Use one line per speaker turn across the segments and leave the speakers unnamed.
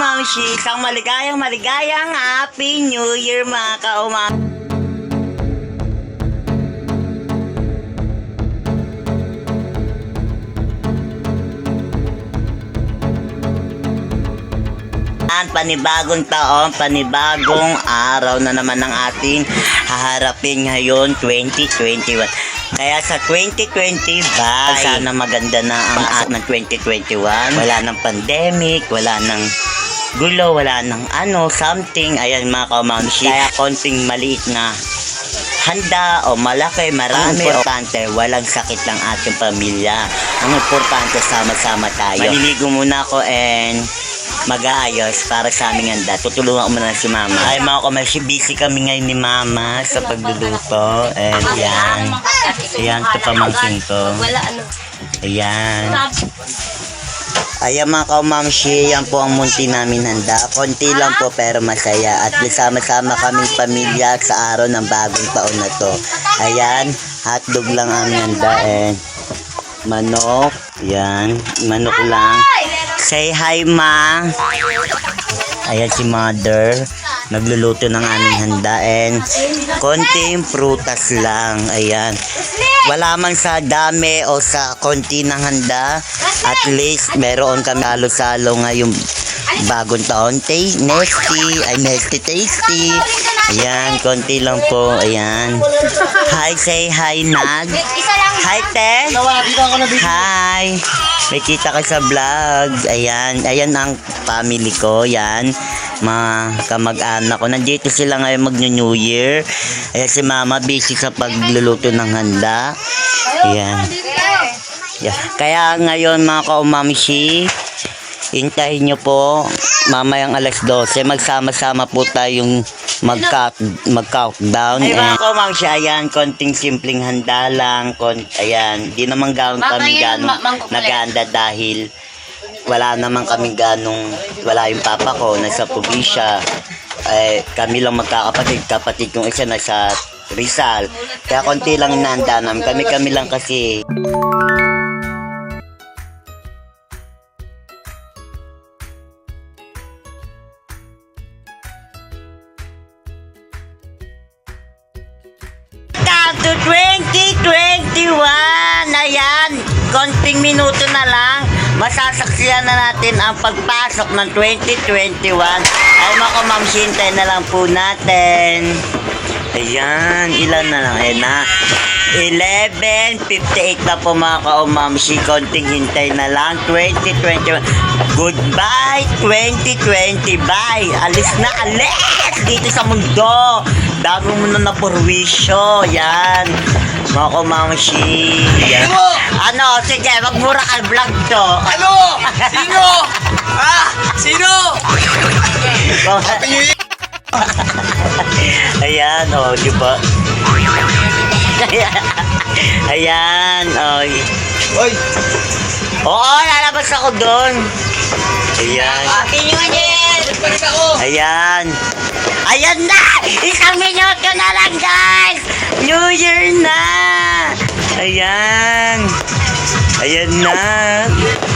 kaumamshi, isang maligayang maligayang Happy New Year mga kaumamshi. Ang panibagong taon, panibagong araw na naman ng ating haharapin ngayon 2021. Kaya sa 2020, bye! Sana maganda na ang at ng 2021. Wala nang pandemic, wala nang gulo, wala nang ano, something. Ayan mga kaumamshi. Kaya konting maliit na handa o malaki, marami importante, walang sakit ng ating pamilya. Ang importante, sama-sama tayo. Maliligo muna ako and mag-aayos para sa aming handa. Tutulungan ko muna si Mama. Ay mga kumashi, busy kami ngayon ni Mama sa pagluluto. And yan. Ayan, ito pamangkin ko.
Wala ano.
Ayan. Ayan mga kaumamshi, yan po ang munti namin handa. Konti lang po pero masaya. At sama-sama kami pamilya sa araw ng bagong taon na to. Ayan, hotdog lang ang handa and manok. Yan, manok lang. Say hi ma. Ayan si mother. Nagluluto ng aming handa and konting prutas lang. Ayan. Wala man sa dami o sa konti ng handa. At least meron kami halo-salo ngayong bagong taon. Tay, nesty. Ay, nesty tasty. Ayan, konti lang po. Ayan. Hi, say hi, Nag.
Isa lang.
Hi, te. Hi! May kita ka sa vlog. Ayan, ayan ang family ko. Yan, mga kamag-anak ko. Nandito sila ngayon mag-New Year. Ayan si mama busy sa pagluluto ng handa. Ayan. Yeah. Kaya ngayon mga kaumamshi, hintayin nyo po mamayang alas 12. Magsama-sama po tayong mag-count, mag-countdown. Ay, mga kaumamshi, ayan, konting simpleng handa lang. Kon, ayan, di naman gano'n kami
mangkukulit.
naganda dahil wala naman kami ganong, wala yung papa ko, nasa probinsya. Eh, kami lang magkakapatid, kapatid kong isa nasa Rizal. Kaya konti lang namin. Kami-kami lang kasi to 2021! Ayan, konting minuto na lang. Masasaksiyan na natin ang pagpasok ng 2021. Ay mga kumamsintay na lang po natin. Ayan, ilan na lang? Ayan na. 11.58 na po mga kaumamsi. Konting hintay na lang. 2021. Goodbye 2020. Bye. Alis na alis dito sa mundo. Dago mo na na purwisyo. Yan. Mga kumamsi. Yan. Ano? Sige, magmura ka vlog to.
Ano? Sino? Ah! Sino? Happy New Year!
Ayan, oh, di ba? Ayan, oh.
Hoy!
Oo, lalabas ako doon. Ayan.
Happy New Year!
Ayan. Ayan na! Isang minuto na lang, guys! New Year na! Ayan. Ayan na.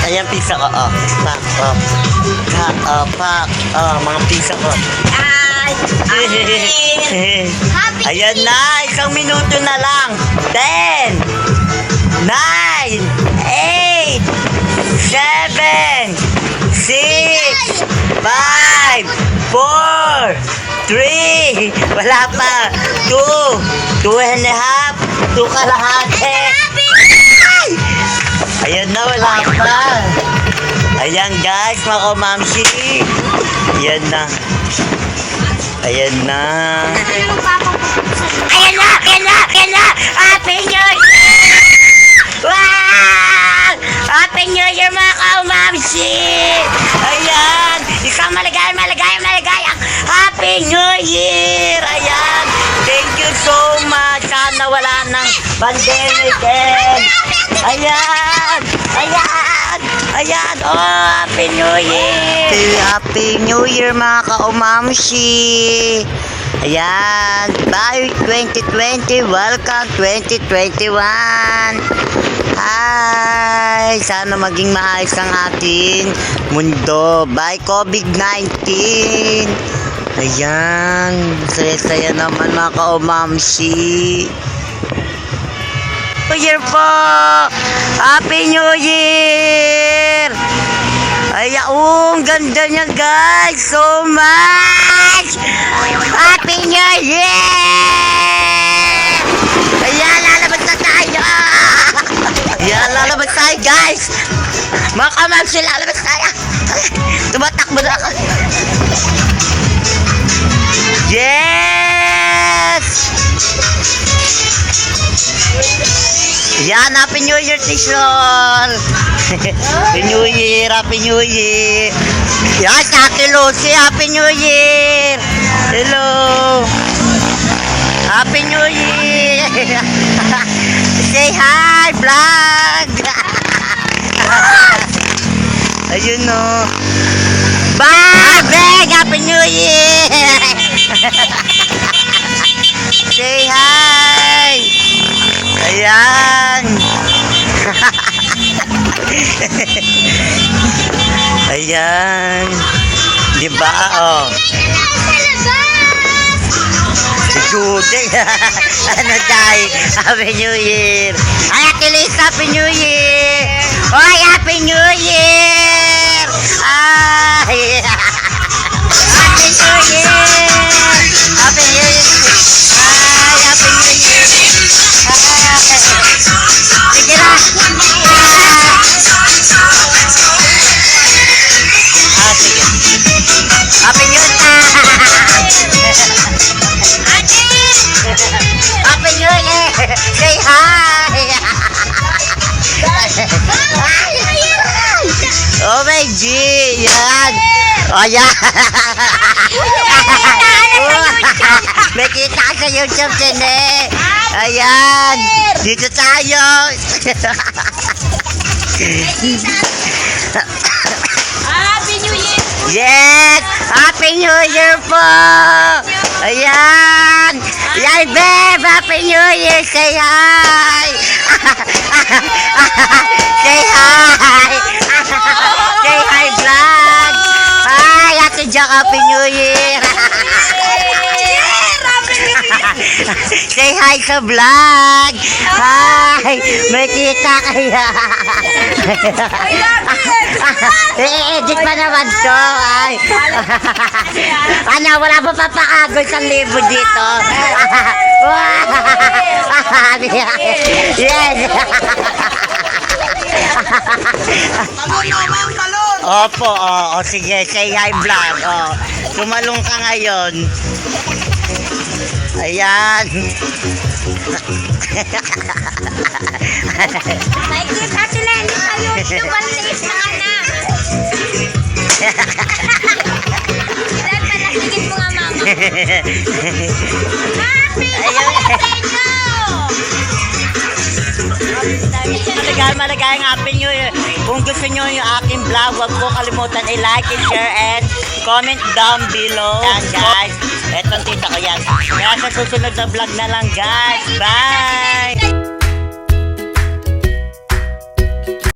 Ayan, pizza ko. Oh, pak, oh. Ka, oh, pak. Oh, mga pizza ko.
Ay! Happy! Happy!
Ayan na, isang minuto na lang. 10, 9, 8, 7, 6, 5, 4, 3, wala pa, 2, 2 and a half, 2 kalahati. Ayan na, wala pa. Ayan guys, mga kumamsi. Ayan na. Ayan na. Ayan na! Ayan na! Maligayang, maligayang, Happy New Year! Ayan! Thank you so much! Sana wala ng pandemic and... Ayan! Ayan! Ayan! Oh, Happy New Year! Happy New Year mga kaumamsi! Ayan! Bye 2020! Welcome 2021! Hi! Sana maging maayos ang ating mundo. Bye, COVID-19! Ayan, saya-saya naman mga kaumamsi. New Year po! Happy New Year! Ay, oh, ang ganda niya guys! So much! Happy New Year! Ayan, lalabas na tayo! Ayan, lalabas tayo guys! Mga kamamsi, lalabas tayo! Tumatakbo na ako! Yes! Yan, Happy New Year, Tishon! Happy New Year, Happy New Year! Yan, si Ate Lucy, Happy New Year! Hello! Happy New Year! Say hi, vlog! Ayun no. Bye, Greg! Happy New Year! Say hi! Ayan! Ayan! Di ba? Oh. Judy. ano day? Happy New Year. Ay, Ate Liz, Happy New Year. Oy, Happy New Year. Ay. Happy New Year. Happy New Year. Ay, Happy New Year. Ay. Sige na. Ah, sige. Happy New Year. Oh, yan! May kita ka sa YouTube channel! Ayan! Dito tayo!
Happy New Year!
yes! Happy New Year po! Ayan! Yan, Beb! Happy New Year! Say hi! Say hi! Say hi, Jack! Happy New Year! Say hi sa vlog! Hi! May kita kaya! I-edit pa naman to! Ay! ano, wala pa papakagol sa libo dito! yes! Opo, oo, sige, say hi vlog. Oh. Tumalong ka ngayon. Ayan.
Nakikita sila ni sa YouTube ang liis na anak. Dahil palasigin mo nga mama. Happy birthday nyo!
Maligay, maligay ang Happy New Year. Kung gusto nyo yung aking vlog, huwag po kalimutan i-like, i-share, and comment down below. Yan, guys. Etong tita ko yan. Kaya sa susunod na vlog na lang, guys. Bye!